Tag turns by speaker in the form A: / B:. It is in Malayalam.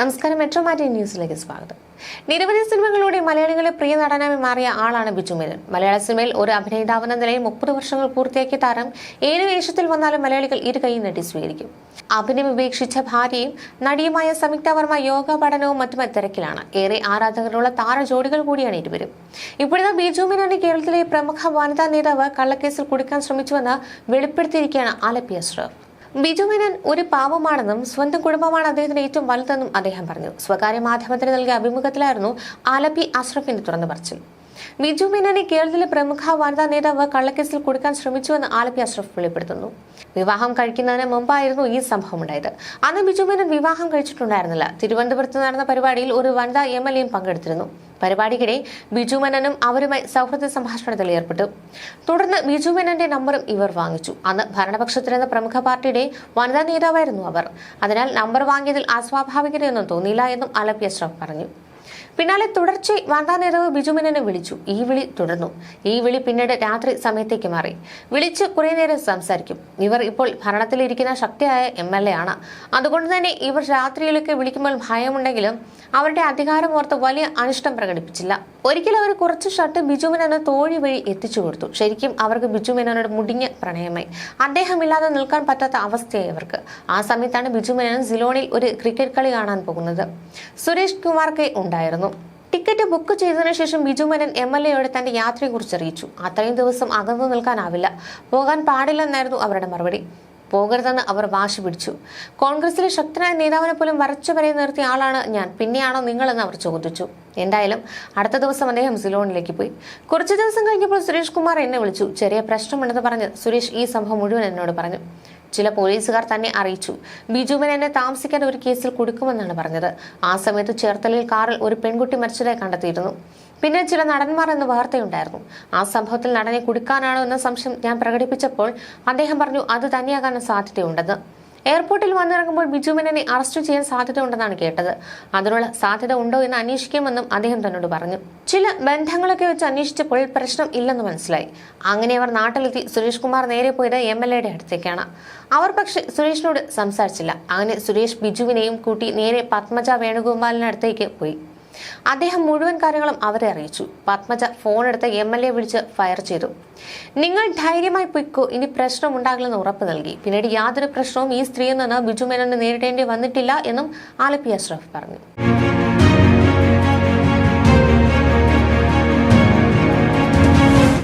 A: നമസ്കാരം. മെട്രോ മാറ്റി ന്യൂസിലേക്ക് സ്വാഗതം. നിരവധി സിനിമകളിലൂടെ മലയാളികളെ പ്രിയ നടനായി മാറിയ ആളാണ് ബിജു മേനൻ. മലയാള സിനിമയിൽ ഒരു അഭിനേതാവെന്ന നിലയിൽ മുപ്പത് വർഷങ്ങൾ പൂർത്തിയാക്കിയ താരം ഏത് വേഷത്തിൽ വന്നാലും മലയാളികൾ ഇരു കൈ നടി സ്വീകരിക്കും. അഭിനയം ഉപേക്ഷിച്ച ഭാര്യയും നടിയുമായ സംയുക്ത വർമ്മ യോഗ പഠനവും മറ്റും തിരക്കിലാണ്. ഏറെ ആരാധകരുള്ള താര ജോഡികൾ കൂടിയാണ് ഇരുവരും. ഇപ്പോഴത്തെ ബിജു മേനനെ കേരളത്തിലെ പ്രമുഖ വനിതാ നേതാവ് കള്ളക്കേസിൽ കുടുക്കാൻ ശ്രമിച്ചുവെന്ന് വെളിപ്പെടുത്തിയിരിക്കുകയാണ് ആലപ്പി അഷ്റഫ് ബിജു മേനൻ ഒരു പാവമാണെന്നും സ്വന്തം കുടുംബമാണ് അദ്ദേഹത്തിന് ഏറ്റവും വലുതെന്നും അദ്ദേഹം പറഞ്ഞു. സ്വകാര്യ മാധ്യമത്തിന് നൽകിയ അഭിമുഖത്തിലായിരുന്നു ആലപ്പി അഷ്റഫിന്റെ തുറന്നു പറച്ചിൽ. ബിജു മേനനെ കേരളത്തിലെ പ്രമുഖ വനിതാ നേതാവ് കള്ളക്കേസിൽ കൊടുക്കാൻ ശ്രമിച്ചുവെന്ന് ആലപ്പി അഷ്റഫ് വെളിപ്പെടുത്തുന്നു. വിവാഹം കഴിക്കുന്നതിന് മുമ്പായിരുന്നു ഈ സംഭവം ഉണ്ടായത്. അന്ന് ബിജു മേനൻ വിവാഹം കഴിച്ചിട്ടുണ്ടായിരുന്നില്ല. തിരുവനന്തപുരത്ത് നടന്ന പരിപാടിയിൽ ഒരു വനിതാ എം എൽ എയും പങ്കെടുത്തിരുന്നു. പരിപാടിക്കിടെ ബിജു മേനനും അവരുമായി സൗഹൃദ സംഭാഷണത്തിൽ ഏർപ്പെട്ടു. തുടർന്ന് ബിജു മേനന്റെ നമ്പറും ഇവർ വാങ്ങിച്ചു. അന്ന് ഭരണപക്ഷത്തിലെന്ന പ്രമുഖ പാർട്ടിയുടെ വനിതാ നേതാവായിരുന്നു അവർ. അതിനാൽ നമ്പർ വാങ്ങിയതിൽ അസ്വാഭാവികതയൊന്നും തോന്നിയില്ല എന്നും അലപ്പി അഷ്റഫ് പറഞ്ഞു. പിന്നാലെ തുടർച്ചയായി വാർത്താ നേതാവ് ബിജുമേനനെ വിളിച്ചു. ഈ വിളി തുടർന്നു. ഈ വിളി പിന്നീട് രാത്രി സമയത്തേക്ക് മാറി. വിളിച്ച് കുറെ നേരം സംസാരിക്കും. ഇവർ ഇപ്പോൾ ഭരണത്തിലിരിക്കുന്ന ശക്തിയായ എം എൽ എ ആണ്. അതുകൊണ്ട് തന്നെ ഇവർ രാത്രിയിലൊക്കെ വിളിക്കുമ്പോൾ ഭയമുണ്ടെങ്കിലും അവരുടെ അധികാരമോർത്ത് വലിയ അനിഷ്ടം പ്രകടിപ്പിച്ചില്ല. ഒരിക്കലും അവർ കുറച്ച് ഷർട്ട് ബിജുമേനന് തോഴി വഴി എത്തിച്ചു കൊടുത്തു. ശരിക്കും അവർക്ക് ബിജുമേനോട് മുടിഞ്ഞ പ്രണയമായി. അദ്ദേഹമില്ലാതെ നിൽക്കാൻ പറ്റാത്ത അവസ്ഥയായി അവർക്ക്. ആ സമയത്താണ് ബിജുമേനൻ സിലോണിൽ ഒരു ക്രിക്കറ്റ് കളി കാണാൻ പോകുന്നത്. സുരേഷ് കുമാർ കെ ഉണ്ടായിരുന്നു. ടിക്കറ്റ് ബുക്ക് ചെയ്തതിനു ശേഷം ബിജു മേനൻ എം എൽ എയോട് തന്റെ യാത്രയെക്കുറിച്ച് അറിയിച്ചു. അത്രയും ദിവസം അകന്നു നിൽക്കാനാവില്ല. പോകാൻ പാടില്ലെന്നായിരുന്നു അവരുടെ മറുപടി. പോകരുതെന്ന് അവർ വാശി പിടിച്ചു. കോൺഗ്രസിലെ ശക്തനായ നേതാവിനെ പോലും വരച്ചു വരെ നിർത്തിയ ആളാണ് ഞാൻ. പിന്നെയാണോ നിങ്ങളെന്ന് അവർ ചോദിച്ചു. എന്തായാലും അടുത്ത ദിവസം അദ്ദേഹം സിലോണിലേക്ക് പോയി. കുറച്ചു ദിവസം കഴിഞ്ഞപ്പോൾ സുരേഷ് കുമാർ എന്നെ വിളിച്ചു. ചെറിയ പ്രശ്നമുണ്ടെന്ന് പറഞ്ഞ് സുരേഷ് ഈ സംഭവം മുഴുവൻ എന്നോട് പറഞ്ഞു. ചില പോലീസുകാർ തന്നെ അറിയിച്ചു. ബിജുവിനെ എന്നെ താമസിക്കാൻ ഒരു കേസിൽ കൊടുക്കുമെന്നാണ് പറഞ്ഞത്. ആ സമയത്ത് ചേർത്തലയിൽ കാറിൽ ഒരു പെൺകുട്ടി മരിച്ചതായി കണ്ടെത്തിയിരുന്നു. പിന്നെ ചില നടന്മാർ എന്ന വാർത്തയുണ്ടായിരുന്നു. ആ സംഭവത്തിൽ നടനെ കുടുക്കാനാണോ എന്ന സംശയം ഞാൻ പ്രകടിപ്പിച്ചപ്പോൾ അദ്ദേഹം പറഞ്ഞു അത് തന്നെയാകാൻ സാധ്യതയുണ്ടെന്ന്. എയർപോർട്ടിൽ വന്നിറങ്ങുമ്പോൾ ബിജുമേനനെ അറസ്റ്റ് ചെയ്യാൻ സാധ്യതയുണ്ടെന്നാണ് കേട്ടത്. അതിനുള്ള സാധ്യത ഉണ്ടോ എന്ന് അന്വേഷിക്കുമെന്നും അദ്ദേഹം തന്നോട് പറഞ്ഞു. ചില ബന്ധങ്ങളൊക്കെ വെച്ച് അന്വേഷിച്ചപ്പോൾ പ്രശ്നം ഇല്ലെന്ന് മനസ്സിലായി. അങ്ങനെ അവർ നാട്ടിലെത്തി സുരേഷ് കുമാർ നേരെ പോയത് എം എൽ എയുടെ അടുത്തേക്കാണ്. അവർ പക്ഷേ സുരേഷിനോട് സംസാരിച്ചില്ല. അങ്ങനെ സുരേഷ് ബിജുവിനെയും കൂട്ടി നേരെ പത്മജ വേണുഗോപാലിനടുത്തേക്ക് പോയി. അദ്ദേഹം മുഴുവൻ കാര്യങ്ങളും അവരെ അറിയിച്ചു. പത്മജ ഫോൺ എടുത്ത് എം എൽ എ വിളിച്ച് ഫയർ ചെയ്തു. നിങ്ങൾ ധൈര്യമായി പൊയ്ക്കോ ഇനി പ്രശ്നം ഉണ്ടാകില്ലെന്ന് ഉറപ്പ് നൽകി. പിന്നീട് യാതൊരു പ്രശ്നവും ഈ സ്ത്രീയിൽ നിന്ന് ബിജു മേനോന് നേരിടേണ്ടി വന്നിട്ടില്ല എന്നും ആലപ്പി അഷ്റഫ് പറഞ്ഞു.